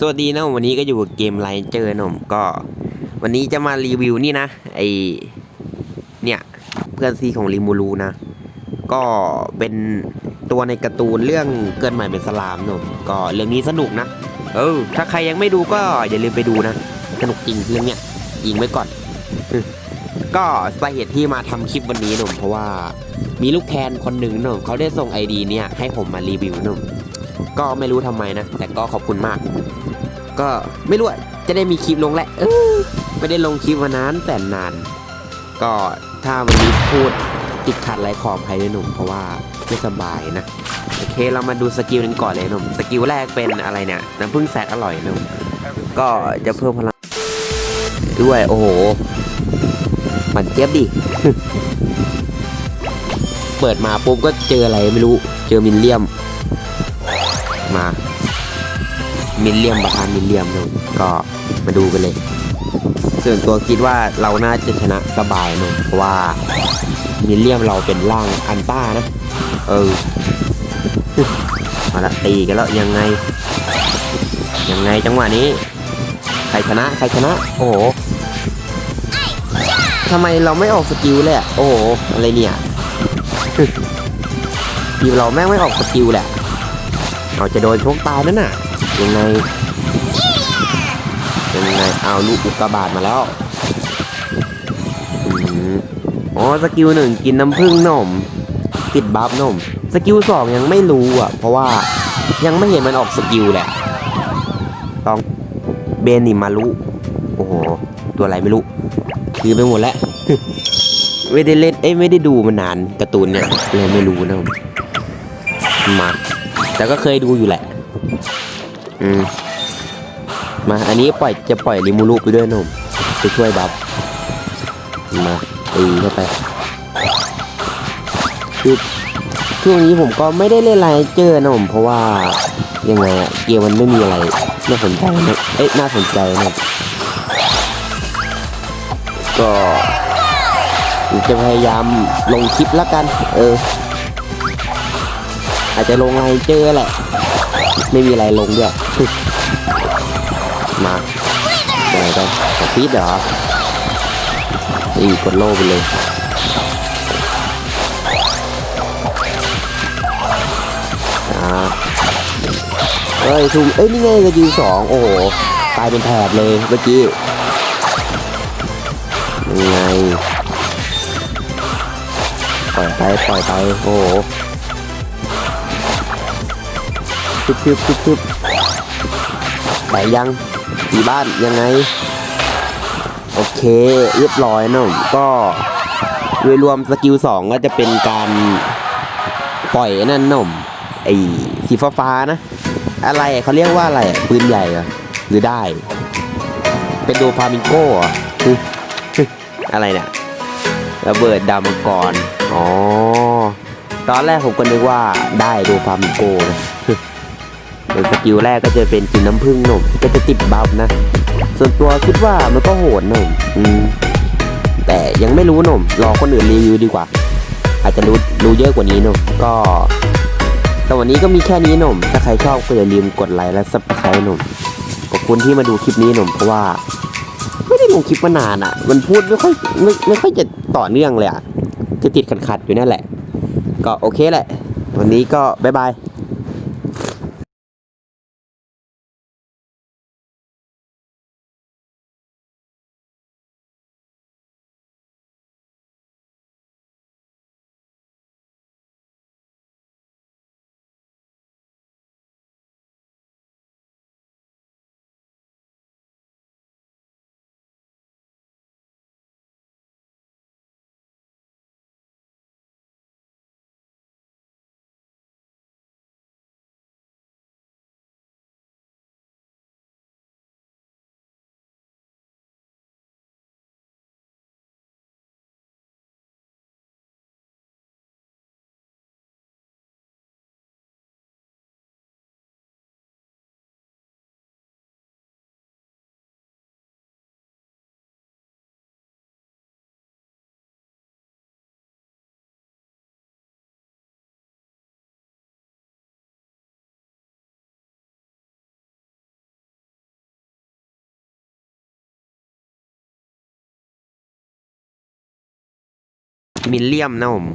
สวัสดีนะวันนี้ก็อยู่กับเกมไลน์เจอหนุ่มก็ วันนี้จะมารีวิวนี่นะไอเนี่ยเพื่อนซีของริมูรูนะ ก็เป็นตัวในการ์ตูนเรื่องเกินใหม่เป็นสลามหนุ่มก็เรื่องนี้สนุกนะ เออ ถ้าใครยังไม่ดูก็อย่าลืมไปดูนะ สนุกจริงเรื่องเนี้ยยิงไว้ก่อน ก็สาเหตุที่มาทำคลิปวันนี้หนุ่มเพราะว่ามีลูกแทนคนหนึ่งหนุ่มเขาได้ส่งไอดีเนี่ยให้ผมมารีวิวหนุ่มก็ไม่รู้ทำไมนะ แต่ก็ขอบคุณมาก ก็ไม่รู้จะได้มีคลิปลงแหละไม่ได้ลงคลิปมานานแต่นาน ก็ถ้าวันนี้พูดติดขัดไรขออภัยด้วยหนุ่มเพราะว่าไม่สบายนะโอเคเรามาดูสกิลกันก่อนเลยหนุ่มสกิลแรกเป็นอะไรเนี่ยน้ำผึ้งแสดอร่อยหนุ่มก็จะเพิ่มพลังด้วยโอ้โหมันเจี๊ยบดิเปิดมาปุ๊บก็เจออะไรไม่รู้เจอมินเลียม มิลเลียมประธานมิลเลียมนะก็มาดูกันเลย ส่วนตัวคิดว่าเราน่าจะชนะสบายนะเพราะว่ามิลเลียมเราเป็นร่างอันต้านะ เออมาละตีกันแล้วยังไง ยังไงจังหวะนี้ ใครชนะใครชนะ โอ้โหทำไมเราไม่ออกสกิลเลยอะโอ้โหอะไรเนี่ยทีมเราแม่งไม่ออกสกิลแหละ เราจะโดนชกตายนั่นน่ะ ยังไงยังไงเอาลูกอุกกาบาตมาแล้วอ๋อสกิลหนึ่งกินน้ำผึ้งนมติดบัฟนมสกิลสองยังไม่รู้อะ เพราะว่ายังไม่เห็นมันออกสกิลแหละต้องเบนิมารุโอ้โห ตัวอะไรไม่รู้คือไปหมดแล้วไม่ได้เล่นเอ้ไม่ได้ดูมานานการ์ตูนเนี่ยเลยไม่รู้นะมาแต่ก็เคยดูอยู่แหละ อืมมาอันนี้ปล่อยจะปล่อยริมูรุไปด้วยหนุ่มไปช่วยบัฟมาตีเข้าไปคือช่วงนี้ผมก็ไม่ได้เล่นไลเจอนะผมเพราะว่ายังไงอะเกมมันไม่มีอะไรน่าสนใจนะเอ๊ะน่าสนใจนะก็จะพยายามลงคลิปแล้วกัน เออ อาจจะลงไลเจอแหละ ไม่มีอะไรลงด้วย มาอะไรไปขอฟีดเหรออีกดโล่ไปเลยอ่าเฮ้ยทุ่มเอ้ยนี่ไงกระยิงสองโอ้โหตายเป็นแถบเลยเมื่อกี้ยังไงปล่อยไปปล่อยไปโอ้โห ชุบชุบชุบชุบไปยังอีบ้านยังไง โอเคเรียบร้อยเนอะก็โดยรวมสกิลสองก็จะเป็นการปล่อยนั่นหน่มไอ้สีฟ้าฟ้านะ อะไรเขาเรียกว่าอะไรปืนใหญ่หรือได้ เป็นโดฟามิงโก้อฮึฮึอะไรเนี่ยระเบิดดาวมังกร อ๋อ ตอนแรกผมก็นึกว่าได้โดฟามิงโก้นะ ฮึเดี๋ยสกิลแรกก็จะเป็นกินน้ำผึ้งหนุ่มก็จะติดบัฟนะ ส่วนตัวคิดว่ามันก็โหดหนุ่มอืมแต่ยังไม่รู้หนุ่มรอคนอื่นรีวิวดีกว่า อาจจะรู้รู้เยอะกว่านี้หนุ่มก็แต่วันนี้ก็มีแค่นี้หนุ่ม ถ้าใครชอบก็อย่าลืมกดไลค์และซับสไครต์หนุ่มขอบคุณที่มาดูคลิปนี้หนุ่มเพราะว่า ไม่ได้ลงคลิปมานานอะ มันพูดไม่ค่อยไม่ไม่ค่อยจะต่อเนื่องเลยอะจะติดขัดๆอยู่นั่นแหละ ก็โอเคแหละ วันนี้ก็บ๊ายบาย มิลเลียมนะผม